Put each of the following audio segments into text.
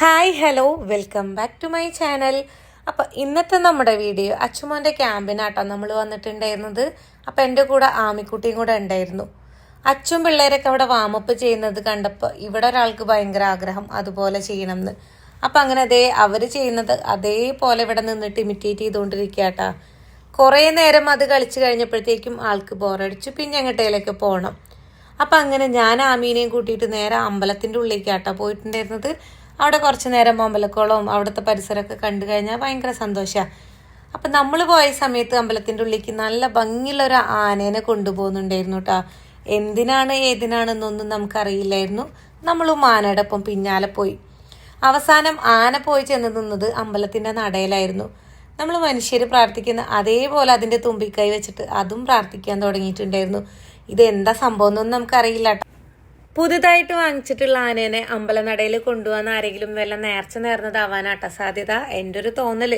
Hi hello welcome back to my channel അപ്പോൾ ഇന്നത്തെ നമ്മുടെ വീഡിയോ അച്ചുമോന്റെ ക്യാമ്പിനാട്ടോ നമ്മൾ വന്നിട്ടുണ്ടായിരുന്നത്. അപ്പോൾ എന്റെ കൂടെ ആമിക്കുട്ടിയും കൂടെ ഉണ്ടായിരുന്നു. അച്ചും പിള്ളേരൊക്കെ അവിടെ വാമപ്പ് ചെയ്യുന്നത് കണ്ടപ്പോൾ ഇവിടെ ഒരാൾക്ക് ഭയങ്കര ആഗ്രഹം അതുപോലെ ചെയ്യണം എന്ന് അപ്പം അങ്ങനെ അതേ അവർ ചെയ്യുന്നത് അതേപോലെ ഇവിടെ നിന്നിട്ട് ഇമിറ്റേറ്റ് ചെയ്തുകൊണ്ടിരിക്കുകയാട്ടാ കുറേ നേരം അത് കളിച്ച് കഴിഞ്ഞപ്പോഴത്തേക്കും ആൾക്ക് ബോറടിച്ചു പിന്നെ എങ്ങോട്ടേലൊക്കെ പോകണം അപ്പം അങ്ങനെ ഞാൻ ആമീനെയും കൂട്ടിയിട്ട് നേരെ അമ്പലത്തിന്റെ ഉള്ളിലേക്കാട്ടോ പോയിട്ടുണ്ടായിരുന്നത്. അവിടെ കുറച്ച് നേരം അമ്പലക്കുളവും അവിടുത്തെ പരിസരമൊക്കെ കണ്ടു കഴിഞ്ഞാൽ ഭയങ്കര സന്തോഷമാണ് അപ്പം നമ്മൾ പോയ സമയത്ത് അമ്പലത്തിന്റെ ഉള്ളിലേക്ക് നല്ല ഭംഗിയുള്ളൊരു ആനേനെ കൊണ്ടുപോകുന്നുണ്ടായിരുന്നു കേട്ടോ എന്തിനാണ് ഏതിനാണെന്നൊന്നും നമുക്കറിയില്ലായിരുന്നു. നമ്മളും ആനയുടെ ഒപ്പം പിന്നാലെ പോയി. അവസാനം ആന പോയി ചെന്ന് നിന്നത് അമ്പലത്തിന്റെ നടയിലായിരുന്നു. നമ്മൾ മനുഷ്യർ പ്രാർത്ഥിക്കുന്ന അതേപോലെ അതിന്റെ തുമ്പിക്കൈ വെച്ചിട്ട് അതും പ്രാർത്ഥിക്കാൻ തുടങ്ങിയിട്ടുണ്ടായിരുന്നു. ഇത് എന്താ സംഭവം എന്നൊന്നും നമുക്കറിയില്ല. പുതുതായിട്ട് വാങ്ങിച്ചിട്ടുള്ള ആനേനെ അമ്പലനടയിൽ കൊണ്ടുവന്ന ആരെങ്കിലും വല്ല നേർച്ച നേർന്നതാവാനാട്ട സാധ്യത? എന്റെ ഒരു തോന്നൽ.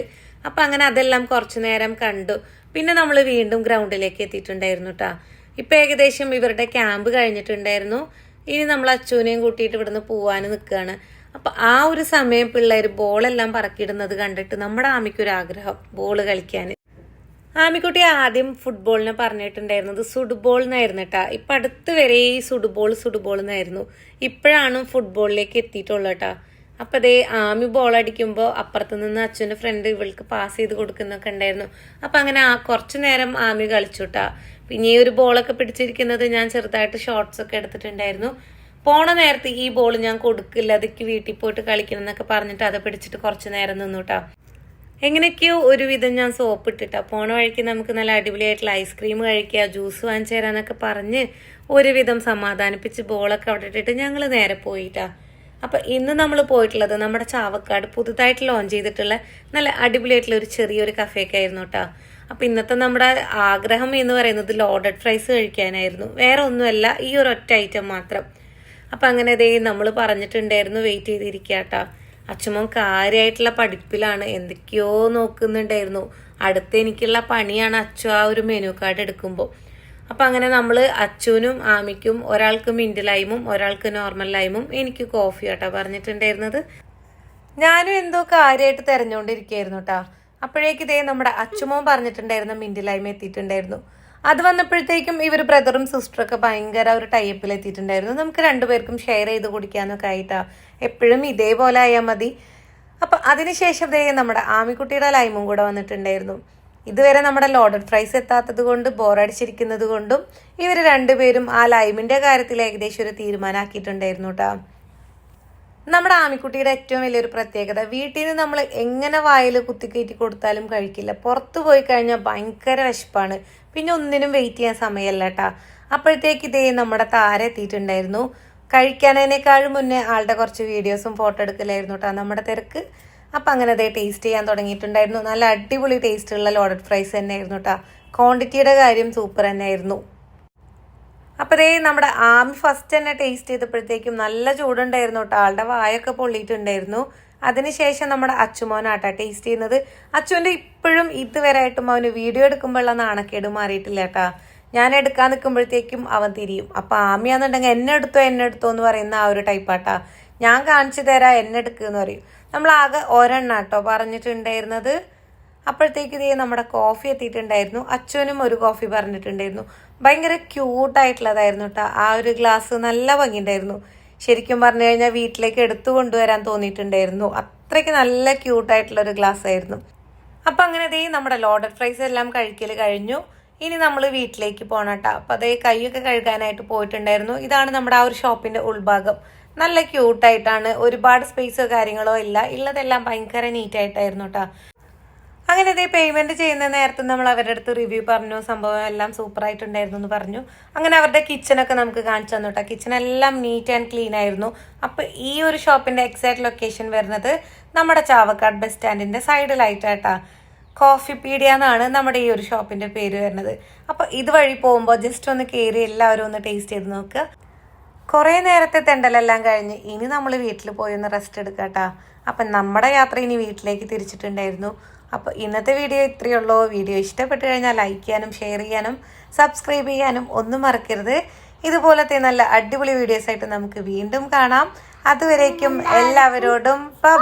അപ്പൊ അങ്ങനെ അതെല്ലാം കുറച്ചു നേരം കണ്ടു. പിന്നെ നമ്മൾ വീണ്ടും ഗ്രൗണ്ടിലേക്ക് എത്തിയിട്ടുണ്ടായിരുന്നു കേട്ടാ ഇപ്പൊ ഏകദേശം ഇവരുടെ ക്യാമ്പ് കഴിഞ്ഞിട്ടുണ്ടായിരുന്നു. ഇനി നമ്മൾ അച്ചുവിനെയും കൂട്ടിയിട്ട് ഇവിടുന്ന് പോവാൻ നിൽക്കുകയാണ് അപ്പൊ ആ ഒരു സമയം പിള്ളേർ ബോളെല്ലാം പറക്കിയിടുന്നത് കണ്ടിട്ട് നമ്മുടെ ആമിക്കൊരു ആഗ്രഹം ബോൾ കളിക്കാൻ ആമിക്കുട്ടി ആദ്യം ഫുട്ബോളിനെ പറഞ്ഞിട്ടുണ്ടായിരുന്നത് സുഡ്ബോൾ എന്നായിരുന്നു കേട്ടാ ഇപ്പൊ അടുത്ത് വരെ ഈ സുഡ്ബോൾ സുഡ്ബോൾ എന്നായിരുന്നു ഇപ്പോഴാണ് ഫുട്ബോളിലേക്ക് എത്തിയിട്ടുള്ളത് കേട്ടാ അപ്പൊ അതേ ആമി ബോൾ അടിക്കുമ്പോൾ അപ്പുറത്ത് നിന്ന് അച്ഛന്റെ ഫ്രണ്ട് ഇവൾക്ക് പാസ് ചെയ്ത് കൊടുക്കുന്നൊക്കെ ഉണ്ടായിരുന്നു. അപ്പൊ അങ്ങനെ കുറച്ചു നേരം ആമി കളിച്ചു കേട്ടാ പിന്നെ ഈ ഒരു ബോളൊക്കെ പിടിച്ചിരിക്കുന്നത് ഞാൻ ചെറുതായിട്ട് ഷോർട്സ് ഒക്കെ എടുത്തിട്ടുണ്ടായിരുന്നു. പോണ നേരത്തെ ഈ ബോൾ ഞാൻ കൊടുക്കില്ല അതൊക്കെ വീട്ടിൽ പോയിട്ട് കളിക്കണം എന്നൊക്കെ പറഞ്ഞിട്ട് അത് പിടിച്ചിട്ട് കുറച്ചു നേരം നിന്നു കേട്ടാ എങ്ങനെയൊക്കെയോ ഒരുവിധം ഞാൻ സോപ്പ് ഇട്ടിട്ടാ. പോണ വഴിക്ക് നമുക്ക് നല്ല അടിപൊളിയായിട്ടുള്ള ഐസ്ക്രീം കഴിക്കുക ജ്യൂസ് വാങ്ങിച്ചു തരാന്നൊക്കെ പറഞ്ഞ് ഒരുവിധം സമാധാനിപ്പിച്ച് ബോളൊക്കെ അവിടെ ഇട്ടിട്ട് ഞങ്ങൾ നേരെ പോയിട്ടാ. അപ്പൊ ഇന്ന് നമ്മൾ പോയിട്ടുള്ളത് നമ്മുടെ ചാവക്കാട് പുതുതായിട്ട് ലോഞ്ച് ചെയ്തിട്ടുള്ള നല്ല അടിപൊളിയായിട്ടുള്ള ഒരു ചെറിയൊരു കഫേക്ക് ആയിരുന്നു കേട്ടോ അപ്പൊ ഇന്നത്തെ നമ്മുടെ ആഗ്രഹം എന്ന് പറയുന്നത് ലോഡഡ് ഫ്രൈസ് കഴിക്കാനായിരുന്നു. വേറെ ഒന്നുമല്ല ഈ ഒരു ഒറ്റ ഐറ്റം മാത്രം. അപ്പൊ അങ്ങനെ ഇതേ നമ്മൾ പറഞ്ഞിട്ടുണ്ടായിരുന്നു വെയിറ്റ് ചെയ്തിരിക്കാട്ടാ അച്ഛമ്മൻ കാര്യമായിട്ടുള്ള പഠിപ്പിലാണ്. എന്തൊക്കെയോ നോക്കുന്നുണ്ടായിരുന്നു. അടുത്ത് എനിക്കുള്ള പണിയാണ് അച്ചു ആ ഒരു മെനു കാർഡ് എടുക്കുമ്പോൾ അപ്പം അങ്ങനെ നമ്മൾ അച്ചുവിനും ആമിക്കും ഒരാൾക്ക് മിന്റ് ലൈമും ഒരാൾക്ക് നോർമൽ ലൈമും എനിക്ക് കോഫി കേട്ടോ പറഞ്ഞിട്ടുണ്ടായിരുന്നത്. ഞാനും എന്തോ കാര്യമായിട്ട് തിരഞ്ഞുകൊണ്ടിരിക്കുകയായിരുന്നു കേട്ടോ അപ്പോഴേക്ക് ഇതേ നമ്മുടെ അച്ചുമോൻ പറഞ്ഞിട്ടുണ്ടായിരുന്ന മിന്റ് ലൈം എത്തിയിട്ടുണ്ടായിരുന്നു. അത് വന്നപ്പോഴത്തേക്കും ഇവർ ബ്രദറും സിസ്റ്ററും ഒക്കെ ഭയങ്കര ഒരു ടൈപ്പിൽ എത്തിയിട്ടുണ്ടായിരുന്നു. നമുക്ക് രണ്ടുപേർക്കും ഷെയർ ചെയ്ത് കുടിക്കാനൊക്കെ ആയിട്ടാ. എപ്പോഴും ഇതേപോലെ ആയാൽ മതി. അപ്പൊ അതിനുശേഷം ദേ നമ്മുടെ ആമിക്കുട്ടിയുടെ ലൈമും കൂടെ വന്നിട്ടുണ്ടായിരുന്നു. ഇതുവരെ നമ്മുടെ ലോഡഡ് ഫ്രൈസ് എത്താത്തത് കൊണ്ട് ബോറടിച്ചിരിക്കുന്നത് കൊണ്ടും ഇവർ രണ്ടുപേരും ആ ലൈമിന്റെ കാര്യത്തിൽ ഏകദേശം ഒരു തീരുമാനമാക്കിയിട്ടുണ്ടായിരുന്നു കേട്ടോ നമ്മുടെ ആമിക്കുട്ടിയുടെ ഏറ്റവും വലിയൊരു പ്രത്യേകത വീട്ടിൽ നിന്ന് നമ്മൾ എങ്ങനെ വായിൽ കുത്തിക്കയറ്റി കൊടുത്താലും കഴിക്കില്ല. പുറത്തു പോയി കഴിഞ്ഞാൽ ഭയങ്കര വിശപ്പാണ്. പിന്നെ ഒന്നിനും വെയിറ്റ് ചെയ്യാൻ സമയമല്ല കേട്ടാ അപ്പോഴത്തേക്ക് ഇതേ നമ്മുടെ താര എത്തിയിട്ടുണ്ടായിരുന്നു. കഴിക്കാനതിനേക്കാളും മുന്നേ ആളുടെ കുറച്ച് വീഡിയോസും ഫോട്ടോ എടുക്കലായിരുന്നു കേട്ടോ നമ്മുടെ തിരക്ക്. അപ്പം അങ്ങനെ അതേ ടേസ്റ്റ് ചെയ്യാൻ തുടങ്ങിയിട്ടുണ്ടായിരുന്നു. നല്ല അടിപൊളി ടേസ്റ്റുള്ള ലോഡഡ് ഫ്രൈസ് തന്നെയായിരുന്നു കേട്ടോ ക്വാണ്ടിറ്റിയുടെ കാര്യം സൂപ്പർ തന്നെയായിരുന്നു. അപ്പൊ ദേ നമ്മുടെ ആം ഫസ്റ്റ് തന്നെ ടേസ്റ്റ് ചെയ്തപ്പോഴത്തേക്കും നല്ല ചൂടുണ്ടായിരുന്നു കേട്ടോ ആളുടെ വായൊക്കെ പൊള്ളിയിട്ടുണ്ടായിരുന്നു. അതിനുശേഷം നമ്മുടെ അച്ചുമോനാട്ടാ ടേസ്റ്റ് ചെയ്യുന്നത്. അച്ചുവിന്റെ ഇപ്പോഴും ഇതുവരെ ആയിട്ടും അവന് വീഡിയോ എടുക്കുമ്പോഴുള്ള നാണക്കേട് മാറിയിട്ടില്ല കേട്ടാ ഞാൻ എടുക്കാൻ നിൽക്കുമ്പോഴത്തേക്കും അവൻ തിരിയും. അപ്പൊ ആമിയാന്നുണ്ടെങ്കിൽ എന്നെ എടുത്തോ എന്നെ എടുത്തോ എന്ന് പറയുന്ന ആ ഒരു ടൈപ്പാട്ടാ ഞാൻ കാണിച്ചു തരാം എന്നെ എടുക്കുന്ന് പറയും. നമ്മൾ ആകെ ഒരെണ്ണ കേട്ടോ പറഞ്ഞിട്ടുണ്ടായിരുന്നത്. അപ്പോഴത്തേക്ക് ഇതേ നമ്മുടെ കോഫി എത്തിയിട്ടുണ്ടായിരുന്നു. അച്ഛനും ഒരു കോഫി പറഞ്ഞിട്ടുണ്ടായിരുന്നു. ഭയങ്കര ക്യൂട്ടായിട്ടുള്ളതായിരുന്നു കേട്ടോ ആ ഒരു ഗ്ലാസ് നല്ല ഭംഗിയുണ്ടായിരുന്നു. ശരിക്കും പറഞ്ഞു കഴിഞ്ഞാൽ വീട്ടിലേക്ക് എടുത്തു കൊണ്ടുവരാൻ തോന്നിയിട്ടുണ്ടായിരുന്നു. അത്രയ്ക്ക് നല്ല ക്യൂട്ടായിട്ടുള്ള ഒരു ഗ്ലാസ് ആയിരുന്നു. അപ്പം അങ്ങനെ ദേ നമ്മുടെ ലോഡർ ഫ്രൈസ് എല്ലാം കഴിക്കൽ കഴിഞ്ഞു. ഇനി നമ്മൾ വീട്ടിലേക്ക് പോകണം കേട്ടോ അപ്പം അതേ കൈയൊക്കെ കഴുകാനായിട്ട് പോയിട്ടുണ്ടായിരുന്നു. ഇതാണ് നമ്മുടെ ആ ഒരു ഷോപ്പിന്റെ ഉൾഭാഗം. നല്ല ക്യൂട്ടായിട്ടാണ് ഒരുപാട് സ്പേസോ കാര്യങ്ങളോ ഇല്ല. ഉള്ളതെല്ലാം ഭയങ്കര നീറ്റായിട്ടായിരുന്നു കേട്ടോ അങ്ങനെ ഇതേ പേയ്മെന്റ് ചെയ്യുന്ന നേരത്തെ നമ്മൾ അവരുടെ അടുത്ത് റിവ്യൂ പറഞ്ഞു സംഭവം എല്ലാം സൂപ്പർ ആയിട്ടുണ്ടായിരുന്നു എന്ന് പറഞ്ഞു. അങ്ങനെ അവരുടെ കിച്ചണൊക്കെ നമുക്ക് കാണിച്ചു തന്നു കേട്ടോ കിച്ചൺ എല്ലാം നീറ്റ് ആൻഡ് ക്ലീൻ ആയിരുന്നു. അപ്പൊ ഈ ഒരു ഷോപ്പിന്റെ എക്സാക്ട് ലൊക്കേഷൻ വരുന്നത് നമ്മുടെ ചാവക്കാട് ബസ് സ്റ്റാൻഡിന്റെ സൈഡിലായിട്ടാട്ടാ കോഫി പീഡിയ എന്നാണ് നമ്മുടെ ഈ ഒരു ഷോപ്പിന്റെ പേര് വരുന്നത്. അപ്പൊ ഇതുവഴി പോകുമ്പോൾ ജസ്റ്റ് ഒന്ന് കയറി എല്ലാവരും ഒന്ന് ടേസ്റ്റ് ചെയ്ത് നോക്കുക കുറേ നേരത്തെ തെണ്ടലെല്ലാം കഴിഞ്ഞ് ഇനി നമ്മൾ വീട്ടിൽ പോയി ഒന്ന് റെസ്റ്റ് എടുക്കാട്ടാ. അപ്പം നമ്മുടെ യാത്ര ഇനി വീട്ടിലേക്ക് തിരിച്ചിട്ടുണ്ടായിരുന്നു. അപ്പോൾ ഇന്നത്തെ വീഡിയോ ഇത്രയേ ഉള്ളൂ. വീഡിയോ ഇഷ്ടപ്പെട്ടു കഴിഞ്ഞാൽ ലൈക്ക് ചെയ്യാനും ഷെയർ ചെയ്യാനും സബ്സ്ക്രൈബ് ചെയ്യാനും ഒന്നും മറക്കരുത്. ഇതുപോലത്തെ നല്ല അടിപൊളി വീഡിയോസ് ആയിട്ട് നമുക്ക് വീണ്ടും കാണാം. അതുവരേക്കും എല്ലാവരോടും ബൈ